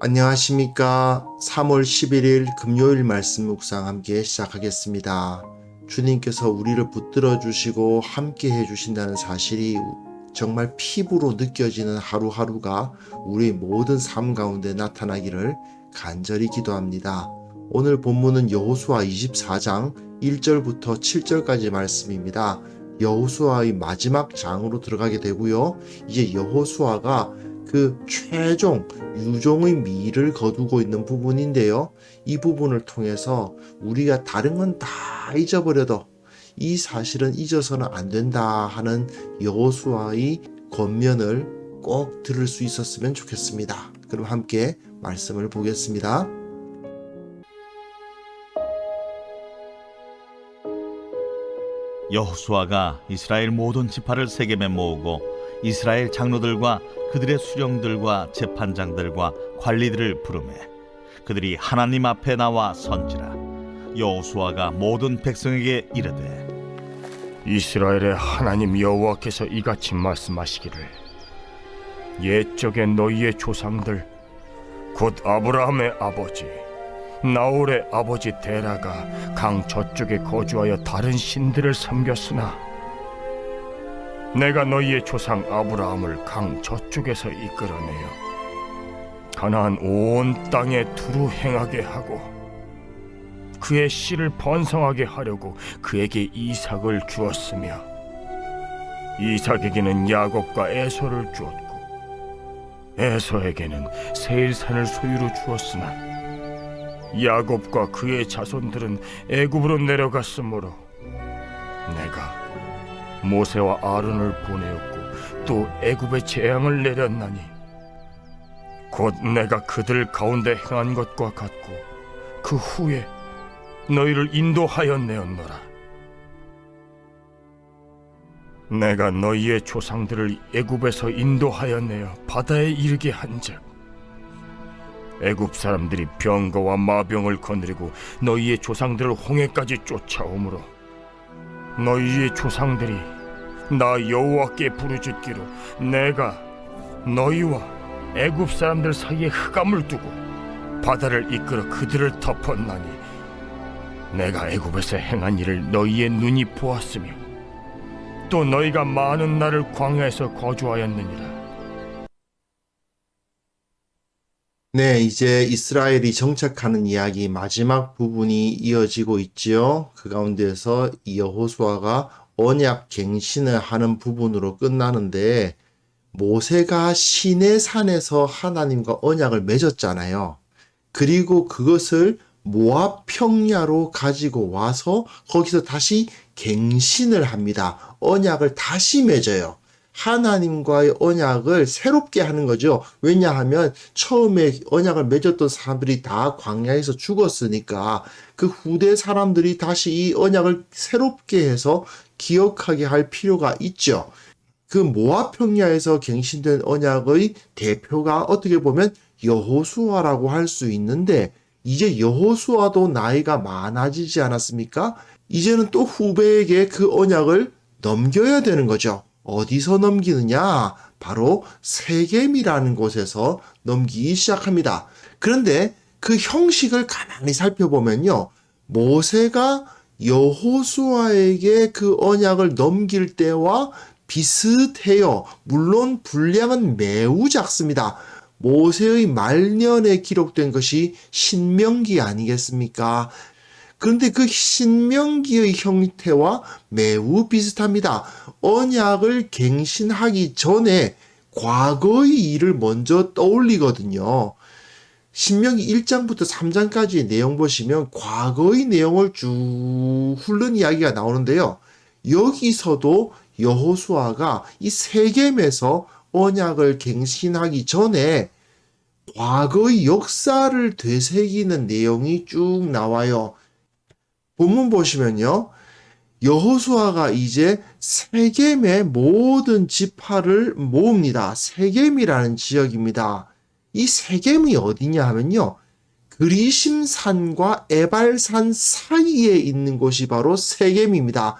안녕하십니까. 3월 11일 금요일 말씀 묵상 함께 시작하겠습니다. 주님께서 우리를 붙들어 주시고 함께 해 주신다는 사실이 정말 피부로 느껴지는 하루하루가 우리 모든 삶 가운데 나타나기를 간절히 기도합니다. 오늘 본문은 여호수아 24장 1절부터 7절까지 말씀입니다. 여호수아의 마지막 장으로 들어가게 되고요. 이제 여호수아가 그 최종 유종의 미를 거두고 있는 부분인데요. 이 부분을 통해서 우리가 다른 건 다 잊어버려도 이 사실은 잊어서는 안 된다 하는 여호수아의 권면을 꼭 들을 수 있었으면 좋겠습니다. 그럼 함께 말씀을 보겠습니다. 여호수아가 이스라엘 모든 지파를 세겜에 모으고 이스라엘 장로들과 그들의 수령들과 재판장들과 관리들을 부르매 그들이 하나님 앞에 나와 선지라. 여호수아가 모든 백성에게 이르되 이스라엘의 하나님 여호와께서 이같이 말씀하시기를 옛적에 너희의 조상들 곧 아브라함의 아버지 나홀의 아버지 데라가 강 저쪽에 거주하여 다른 신들을 섬겼으나 내가 너희의 조상 아브라함을 강 저쪽에서 이끌어내어 가나안 온 땅에 두루 행하게 하고 그의 씨를 번성하게 하려고 그에게 이삭을 주었으며 이삭에게는 야곱과 에서를 주었고 에서에게는 세일산을 소유로 주었으나 야곱과 그의 자손들은 애굽으로 내려갔으므로 내가 모세와 아론을 보내었고 또 애굽에 재앙을 내렸나니 곧 내가 그들 가운데 행한 것과 같고 그 후에 너희를 인도하였내었노라. 내가 너희의 조상들을 애굽에서 인도하였내어 바다에 이르게 한즉 애굽 사람들이 병거와 마병을 거느리고 너희의 조상들을 홍해까지 쫓아오므로 너희의 조상들이 나 여호와께 부르짖기로 내가 너희와 애굽 사람들 사이에 흑암을 두고 바다를 이끌어 그들을 덮었나니 내가 애굽에서 행한 일을 너희의 눈이 보았으며 또 너희가 많은 날을 광야에서 거주하였느니라 네, 이제 이스라엘이 정착하는 이야기 마지막 부분이 이어지고 있지요. 그 가운데서 이 여호수아가 언약 갱신을 하는 부분으로 끝나는데 모세가 시내 산에서 하나님과 언약을 맺었잖아요. 그리고 그것을 모압 평야로 가지고 와서 거기서 다시 갱신을 합니다. 언약을 다시 맺어요. 하나님과의 언약을 새롭게 하는 거죠. 왜냐하면 처음에 언약을 맺었던 사람들이 다 광야에서 죽었으니까 그 후대 사람들이 다시 이 언약을 새롭게 해서 기억하게 할 필요가 있죠. 그 모압 평야에서 갱신된 언약의 대표가 어떻게 보면 여호수아라고 할 수 있는데 이제 여호수아도 나이가 많아지지 않았습니까? 이제는 또 후배에게 그 언약을 넘겨야 되는 거죠. 어디서 넘기느냐? 바로 세겜이라는 곳에서 넘기기 시작합니다. 그런데 그 형식을 가만히 살펴보면요. 모세가 여호수아에게 그 언약을 넘길 때와 비슷해요. 물론 분량은 매우 작습니다. 모세의 말년에 기록된 것이 신명기 아니겠습니까? 그런데 그 신명기의 형태와 매우 비슷합니다. 언약을 갱신하기 전에 과거의 일을 먼저 떠올리거든요. 신명기 1장부터 3장까지의 내용 보시면 과거의 내용을 쭉 훑는 이야기가 나오는데요. 여기서도 여호수아가 이 세겜에서 언약을 갱신하기 전에 과거의 역사를 되새기는 내용이 쭉 나와요. 본문 보시면요. 여호수아가 이제 세겜의 모든 지파를 모읍니다. 세겜이라는 지역입니다. 이 세겜이 어디냐 하면요. 그리심산과 에발산 사이에 있는 곳이 바로 세겜입니다.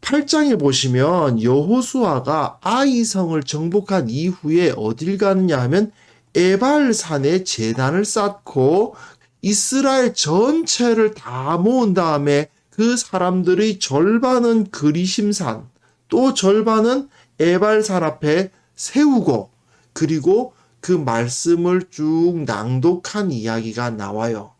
8장에 보시면 여호수아가 아이성을 정복한 이후에 어딜 가느냐 하면 에발산에 재단을 쌓고 이스라엘 전체를 다 모은 다음에 그 사람들의 절반은 그리심산, 또 절반은 에발산 앞에 세우고 그리고 그 말씀을 쭉 낭독한 이야기가 나와요.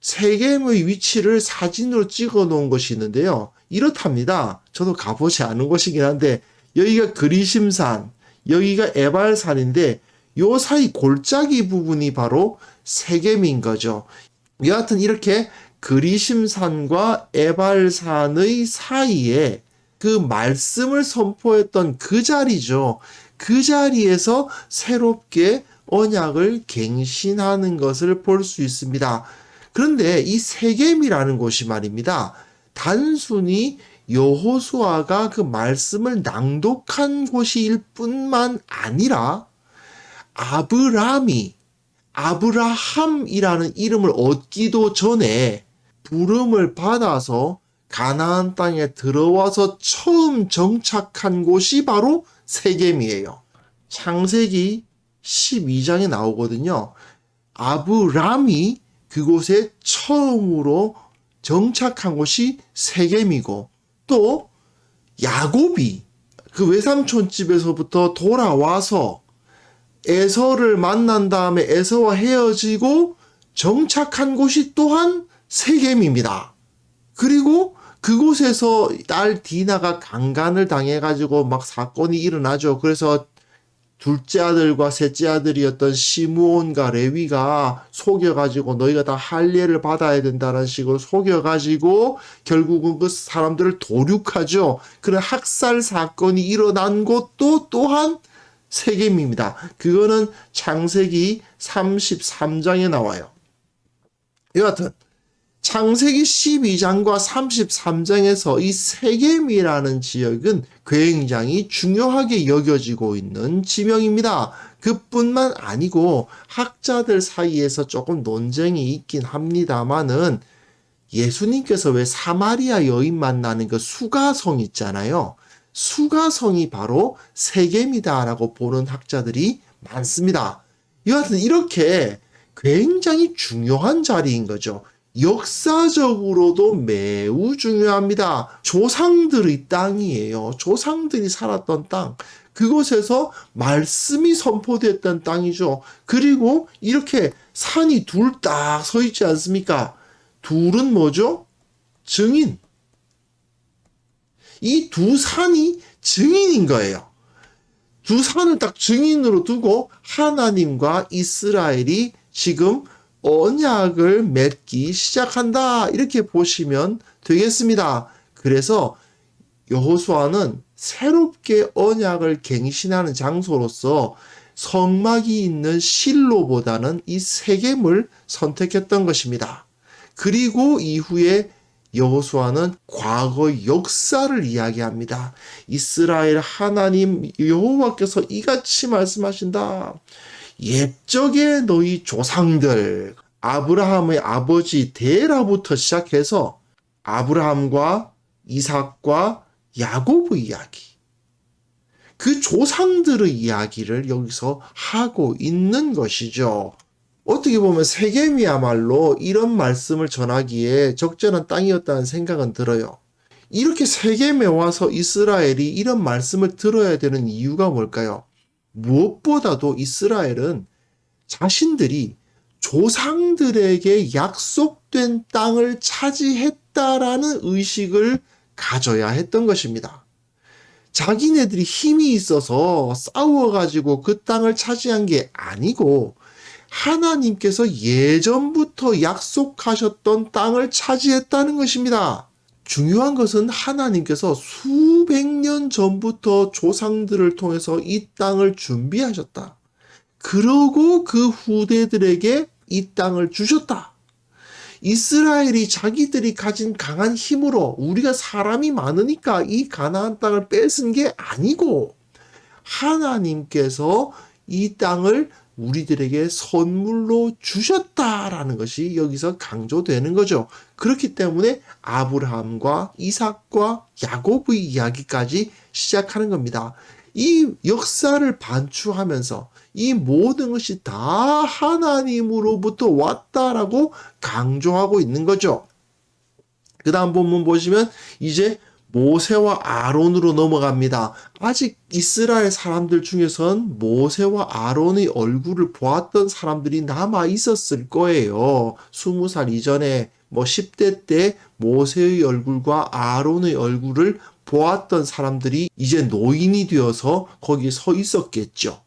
세겜의 위치를 사진으로 찍어 놓은 것이 있는데요. 이렇답니다. 저도 가보지 않은 곳이긴 한데 여기가 그리심산, 여기가 에발산인데 요 사이 골짜기 부분이 바로 세겜인 거죠. 여하튼 이렇게 그리심산과 에발산의 사이에 그 말씀을 선포했던 그 자리죠. 그 자리에서 새롭게 언약을 갱신하는 것을 볼 수 있습니다. 그런데 이 세겜이라는 곳이 말입니다. 단순히 여호수아가 그 말씀을 낭독한 곳일 뿐만 아니라 아브람이 아브라함이라는 이름을 얻기도 전에 부름을 받아서 가나안 땅에 들어와서 처음 정착한 곳이 바로 세겜이에요. 창세기 12장에 나오거든요. 아브람이 그곳에 처음으로 정착한 곳이 세겜이고 또 야곱이 그 외삼촌 집에서부터 돌아와서 에서를 만난 다음에 에서와 헤어지고 정착한 곳이 또한 세겜입니다. 그리고 그곳에서 딸 디나가 강간을 당해가지고 막 사건이 일어나죠. 그래서 둘째 아들과 셋째 아들이었던 시므온과 레위가 속여가지고 너희가 다 할례를 받아야 된다는 식으로 속여가지고 결국은 그 사람들을 도륙하죠. 그런 학살 사건이 일어난 곳도 또한 세겜입니다. 그거는 창세기 33장에 나와요. 여하튼 창세기 12장과 33장에서 이 세겜이라는 지역은 굉장히 중요하게 여겨지고 있는 지명입니다. 그뿐만 아니고 학자들 사이에서 조금 논쟁이 있긴 합니다만은 예수님께서 왜 사마리아 여인 만나는 그 수가성 있잖아요. 수가성이 바로 세겜이다라고 보는 학자들이 많습니다. 여하튼 이렇게 굉장히 중요한 자리인 거죠. 역사적으로도 매우 중요합니다. 조상들의 땅이에요. 조상들이 살았던 땅. 그곳에서 말씀이 선포됐던 땅이죠. 그리고 이렇게 산이 둘 딱 서 있지 않습니까? 둘은 뭐죠? 증인. 이 두 산이 증인인 거예요. 두 산을 딱 증인으로 두고 하나님과 이스라엘이 지금 언약을 맺기 시작한다. 이렇게 보시면 되겠습니다. 그래서 여호수아는 새롭게 언약을 갱신하는 장소로서 성막이 있는 실로보다는 이 세겜을 선택했던 것입니다. 그리고 이후에 여호수아는 과거 역사를 이야기합니다. 이스라엘 하나님 여호와께서 이같이 말씀하신다. 옛적에 너희 조상들 아브라함의 아버지 데라부터 시작해서 아브라함과 이삭과 야곱의 이야기 그 조상들의 이야기를 여기서 하고 있는 것이죠. 어떻게 보면 세겜이야말로 이런 말씀을 전하기에 적절한 땅이었다는 생각은 들어요. 이렇게 세겜에 와서 이스라엘이 이런 말씀을 들어야 되는 이유가 뭘까요? 무엇보다도 이스라엘은 자신들이 조상들에게 약속된 땅을 차지했다라는 의식을 가져야 했던 것입니다. 자기네들이 힘이 있어서 싸워가지고 그 땅을 차지한 게 아니고 하나님께서 예전부터 약속하셨던 땅을 차지했다는 것입니다. 중요한 것은 하나님께서 수백 년 전부터 조상들을 통해서 이 땅을 준비하셨다. 그러고 그 후대들에게 이 땅을 주셨다. 이스라엘이 자기들이 가진 강한 힘으로 우리가 사람이 많으니까 이 가나안 땅을 뺏은 게 아니고 하나님께서 이 땅을 우리들에게 선물로 주셨다라는 것이 여기서 강조되는 거죠. 그렇기 때문에 아브라함과 이삭과 야곱의 이야기까지 시작하는 겁니다. 이 역사를 반추하면서 이 모든 것이 다 하나님으로부터 왔다라고 강조하고 있는 거죠. 그 다음 본문 보시면 이제 모세와 아론으로 넘어갑니다. 아직 이스라엘 사람들 중에선 모세와 아론의 얼굴을 보았던 사람들이 남아 있었을 거예요. 20살 이전에 뭐 10대 때 모세의 얼굴과 아론의 얼굴을 보았던 사람들이 이제 노인이 되어서 거기 서 있었겠죠.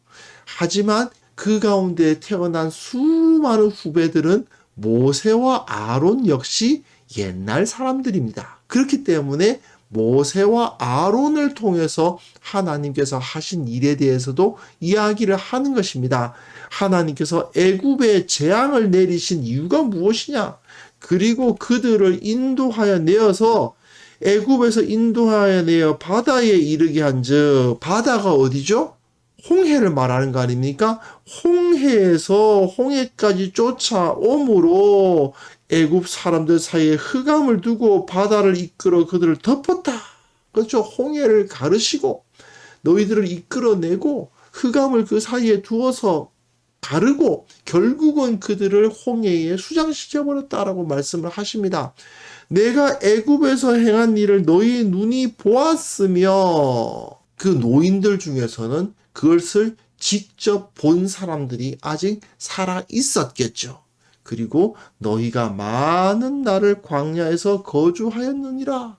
하지만 그 가운데 태어난 수많은 후배들은 모세와 아론 역시 옛날 사람들입니다. 그렇기 때문에 모세와 아론을 통해서 하나님께서 하신 일에 대해서도 이야기를 하는 것입니다. 하나님께서 애굽에 재앙을 내리신 이유가 무엇이냐? 그리고 그들을 인도하여 내어서 애굽에서 인도하여 내어 바다에 이르게 한즉 바다가 어디죠? 홍해를 말하는 거 아닙니까? 홍해에서 홍해까지 쫓아옴으로 애굽 사람들 사이에 흑암을 두고 바다를 이끌어 그들을 덮었다. 그렇죠? 홍해를 가르시고 너희들을 이끌어내고 흑암을 그 사이에 두어서 가르고 결국은 그들을 홍해에 수장시켜 버렸다라고 말씀을 하십니다. 내가 애굽에서 행한 일을 너희 눈이 보았으며 그 노인들 중에서는 그것을 직접 본 사람들이 아직 살아 있었겠죠. 그리고 너희가 많은 날을 광야에서 거주하였느니라.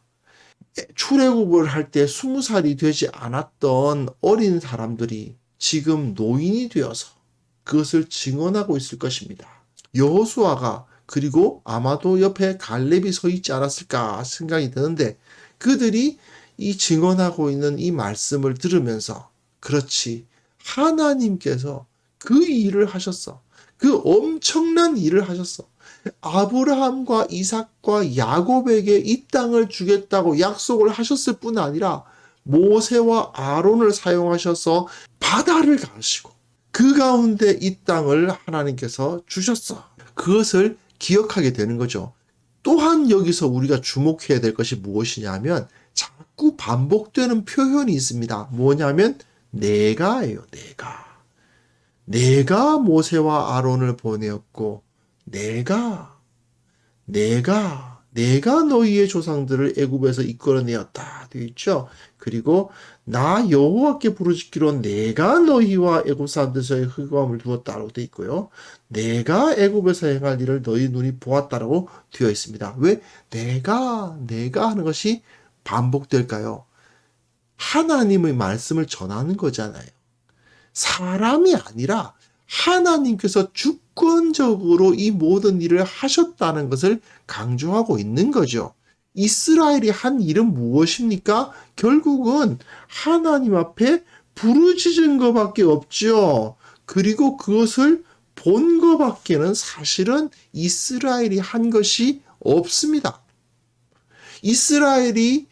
출애굽을 할 때 스무 살이 되지 않았던 어린 사람들이 지금 노인이 되어서 그것을 증언하고 있을 것입니다. 여호수아가 그리고 아마도 옆에 갈렙이 서 있지 않았을까 생각이 드는데 그들이 이 증언하고 있는 이 말씀을 들으면서 그렇지 하나님께서 그 일을 하셨어. 그 엄청난 일을 하셨어. 아브라함과 이삭과 야곱에게 이 땅을 주겠다고 약속을 하셨을 뿐 아니라 모세와 아론을 사용하셔서 바다를 가시고 그 가운데 이 땅을 하나님께서 주셨어. 그것을 기억하게 되는 거죠. 또한 여기서 우리가 주목해야 될 것이 무엇이냐면 자꾸 반복되는 표현이 있습니다. 뭐냐면 내가예요, 내가. 내가 모세와 아론을 보내었고 내가 내가 내가 너희의 조상들을 애굽에서 이끌어내었다 되어 있죠. 그리고 나 여호와께 부르짖기로 내가 너희와 애굽 사람들 사이에 흑암을 두었다라고 되어 있고요. 내가 애굽에서 행할 일을 너희 눈이 보았다라고 되어 있습니다. 왜 내가 내가 하는 것이 반복될까요? 하나님의 말씀을 전하는 거잖아요. 사람이 아니라 하나님께서 주권적으로 이 모든 일을 하셨다는 것을 강조하고 있는 거죠. 이스라엘이 한 일은 무엇입니까? 결국은 하나님 앞에 부르짖은 것밖에 없죠. 그리고 그것을 본 것밖에는 사실은 이스라엘이 한 것이 없습니다. 이스라엘이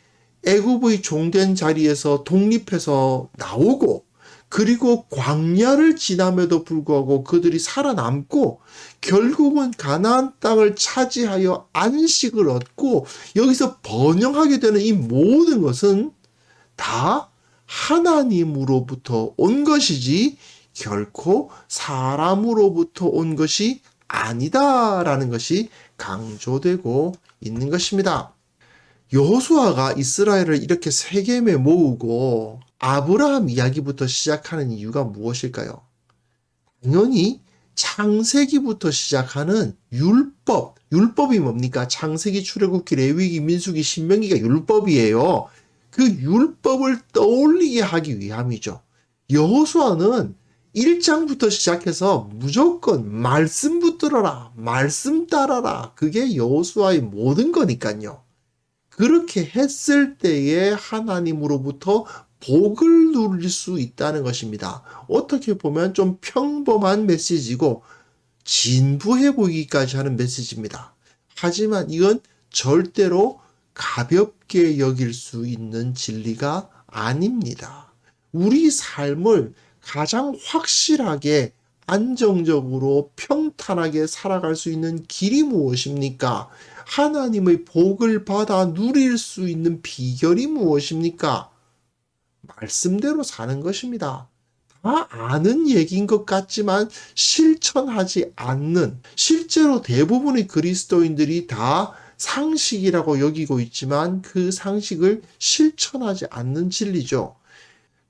애굽의 종된 자리에서 독립해서 나오고 그리고 광야를 지남에도 불구하고 그들이 살아남고 결국은 가나안 땅을 차지하여 안식을 얻고 여기서 번영하게 되는 이 모든 것은 다 하나님으로부터 온 것이지 결코 사람으로부터 온 것이 아니다라는 것이 강조되고 있는 것입니다. 여호수아가 이스라엘을 이렇게 세겜에 모으고 아브라함 이야기부터 시작하는 이유가 무엇일까요? 당연히 창세기부터 시작하는 율법. 율법이 뭡니까? 창세기, 출애굽기, 레위기, 민수기, 신명기가 율법이에요. 그 율법을 떠올리게 하기 위함이죠. 여호수아는 1장부터 시작해서 무조건 말씀 붙들어라, 말씀 따라라. 그게 여호수아의 모든 거니까요. 그렇게 했을 때에 하나님으로부터 복을 누릴 수 있다는 것입니다. 어떻게 보면 좀 평범한 메시지고 진부해 보이기까지 하는 메시지입니다. 하지만 이건 절대로 가볍게 여길 수 있는 진리가 아닙니다. 우리 삶을 가장 확실하게 안정적으로 평탄하게 살아갈 수 있는 길이 무엇입니까? 하나님의 복을 받아 누릴 수 있는 비결이 무엇입니까? 말씀대로 사는 것입니다. 다 아는 얘기인 것 같지만 실천하지 않는 실제로 대부분의 그리스도인들이 다 상식이라고 여기고 있지만 그 상식을 실천하지 않는 진리죠.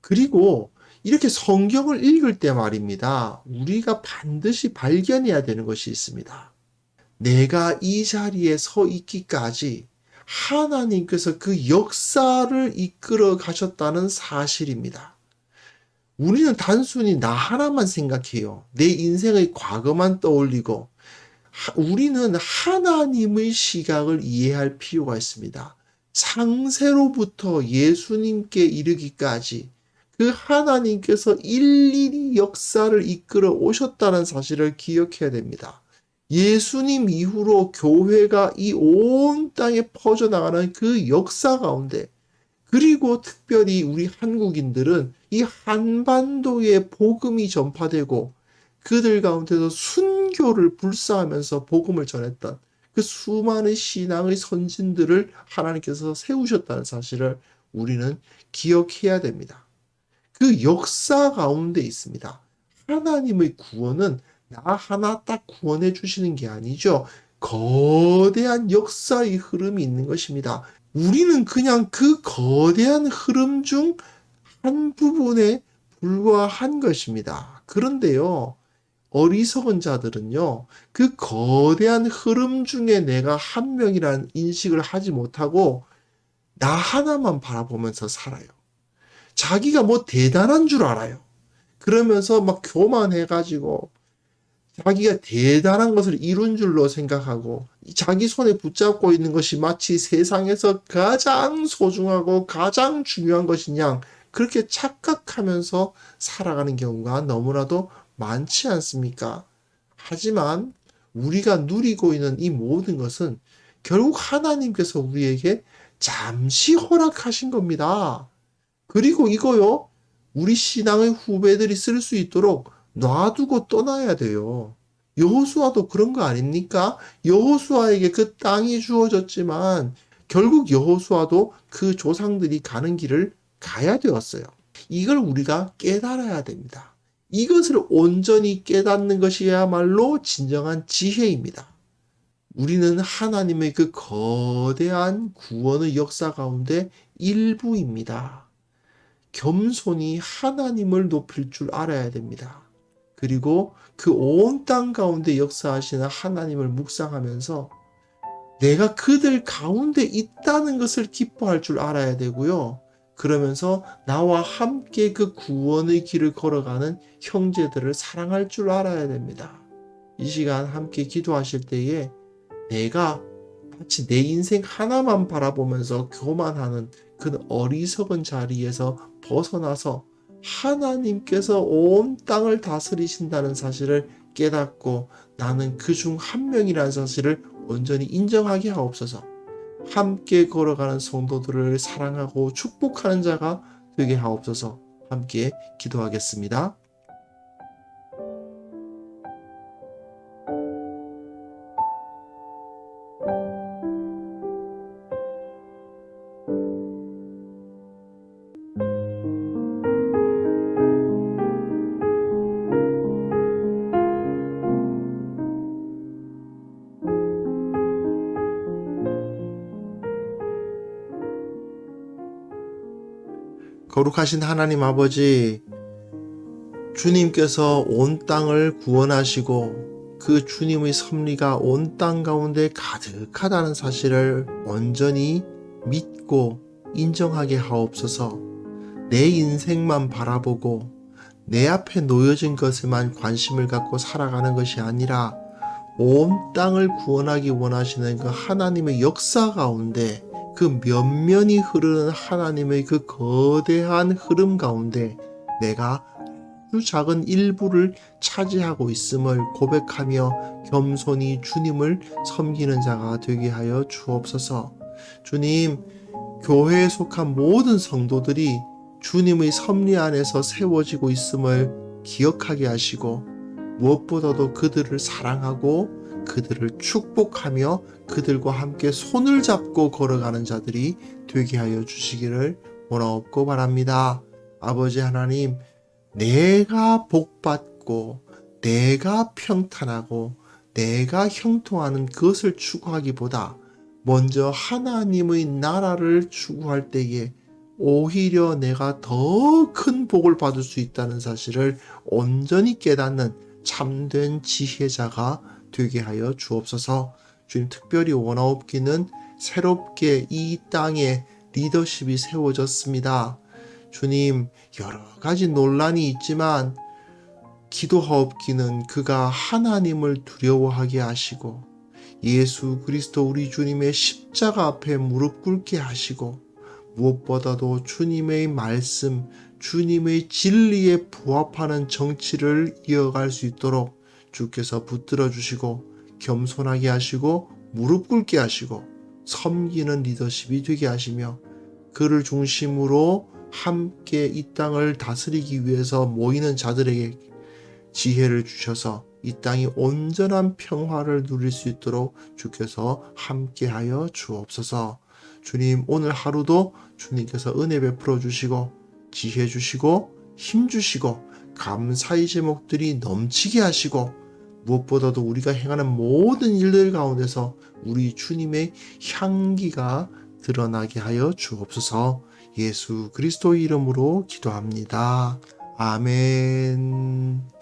그리고 이렇게 성경을 읽을 때 말입니다. 우리가 반드시 발견해야 되는 것이 있습니다. 내가 이 자리에 서 있기까지 하나님께서 그 역사를 이끌어 가셨다는 사실입니다. 우리는 단순히 나 하나만 생각해요. 내 인생의 과거만 떠올리고, 하- 우리는 하나님의 시각을 이해할 필요가 있습니다. 상세로부터 예수님께 이르기까지 그 하나님께서 일일이 역사를 이끌어 오셨다는 사실을 기억해야 됩니다. 예수님 이후로 교회가 이 온 땅에 퍼져나가는 그 역사 가운데 그리고 특별히 우리 한국인들은 이 한반도에 복음이 전파되고 그들 가운데서 순교를 불사하면서 복음을 전했던 그 수많은 신앙의 선진들을 하나님께서 세우셨다는 사실을 우리는 기억해야 됩니다. 그 역사 가운데 있습니다. 하나님의 구원은 나 하나 딱 구원해 주시는 게 아니죠. 거대한 역사의 흐름이 있는 것입니다. 우리는 그냥 그 거대한 흐름 중 한 부분에 불과한 것입니다. 그런데요, 어리석은 자들은요, 그 거대한 흐름 중에 내가 한 명이라는 인식을 하지 못하고 나 하나만 바라보면서 살아요. 자기가 뭐 대단한 줄 알아요. 그러면서 막 교만해가지고 자기가 대단한 것을 이룬 줄로 생각하고 자기 손에 붙잡고 있는 것이 마치 세상에서 가장 소중하고 가장 중요한 양 그렇게 착각하면서 살아가는 경우가 너무나도 많지 않습니까? 하지만 우리가 누리고 있는 이 모든 것은 결국 하나님께서 우리에게 잠시 허락하신 겁니다. 그리고 이거요, 우리 신앙의 후배들이 쓸 수 있도록 놔두고 떠나야 돼요. 여호수아도 그런 거 아닙니까? 여호수아에게 그 땅이 주어졌지만 결국 여호수아도 그 조상들이 가는 길을 가야 되었어요. 이걸 우리가 깨달아야 됩니다. 이것을 온전히 깨닫는 것이야말로 진정한 지혜입니다. 우리는 하나님의 그 거대한 구원의 역사 가운데 일부입니다. 겸손히 하나님을 높일 줄 알아야 됩니다. 그리고 그 온 땅 가운데 역사하시는 하나님을 묵상하면서 내가 그들 가운데 있다는 것을 기뻐할 줄 알아야 되고요. 그러면서 나와 함께 그 구원의 길을 걸어가는 형제들을 사랑할 줄 알아야 됩니다. 이 시간 함께 기도하실 때에 내가 마치 내 인생 하나만 바라보면서 교만하는 그 어리석은 자리에서 벗어나서 하나님께서 온 땅을 다스리신다는 사실을 깨닫고 나는 그 중 한 명이라는 사실을 온전히 인정하게 하옵소서. 함께 걸어가는 성도들을 사랑하고 축복하는 자가 되게 하옵소서. 함께 기도하겠습니다. 거룩하신 하나님 아버지, 주님께서 온 땅을 구원하시고 그 주님의 섭리가 온 땅 가운데 가득하다는 사실을 온전히 믿고 인정하게 하옵소서. 내 인생만 바라보고 내 앞에 놓여진 것에만 관심을 갖고 살아가는 것이 아니라 온 땅을 구원하기 원하시는 그 하나님의 역사 가운데 그 면면이 흐르는 하나님의 그 거대한 흐름 가운데 내가 아주 작은 일부를 차지하고 있음을 고백하며 겸손히 주님을 섬기는 자가 되게 하여 주옵소서. 주님, 교회에 속한 모든 성도들이 주님의 섭리 안에서 세워지고 있음을 기억하게 하시고 무엇보다도 그들을 사랑하고 그들을 축복하며 그들과 함께 손을 잡고 걸어가는 자들이 되게 하여 주시기를 원하옵고 바랍니다. 아버지 하나님, 내가 복받고, 내가 평탄하고, 내가 형통하는 그것을 추구하기보다 먼저 하나님의 나라를 추구할 때에 오히려 내가 더 큰 복을 받을 수 있다는 사실을 온전히 깨닫는 참된 지혜자가 되게 하여 주옵소서. 주님 특별히 원하옵기는 새롭게 이 땅에 리더십이 세워졌습니다. 주님 여러 가지 논란이 있지만 기도하옵기는 그가 하나님을 두려워하게 하시고 예수 그리스도 우리 주님의 십자가 앞에 무릎 꿇게 하시고 무엇보다도 주님의 말씀, 주님의 진리에 부합하는 정치를 이어갈 수 있도록 주께서 붙들어 주시고 겸손하게 하시고 무릎 꿇게 하시고 섬기는 리더십이 되게 하시며 그를 중심으로 함께 이 땅을 다스리기 위해서 모이는 자들에게 지혜를 주셔서 이 땅이 온전한 평화를 누릴 수 있도록 주께서 함께하여 주옵소서. 주님 오늘 하루도 주님께서 은혜 베풀어 주시고 지혜 주시고 힘 주시고 감사의 제목들이 넘치게 하시고 무엇보다도 우리가 행하는 모든 일들 가운데서 우리 주님의 향기가 드러나게 하여 주옵소서. 예수 그리스도의 이름으로 기도합니다. 아멘.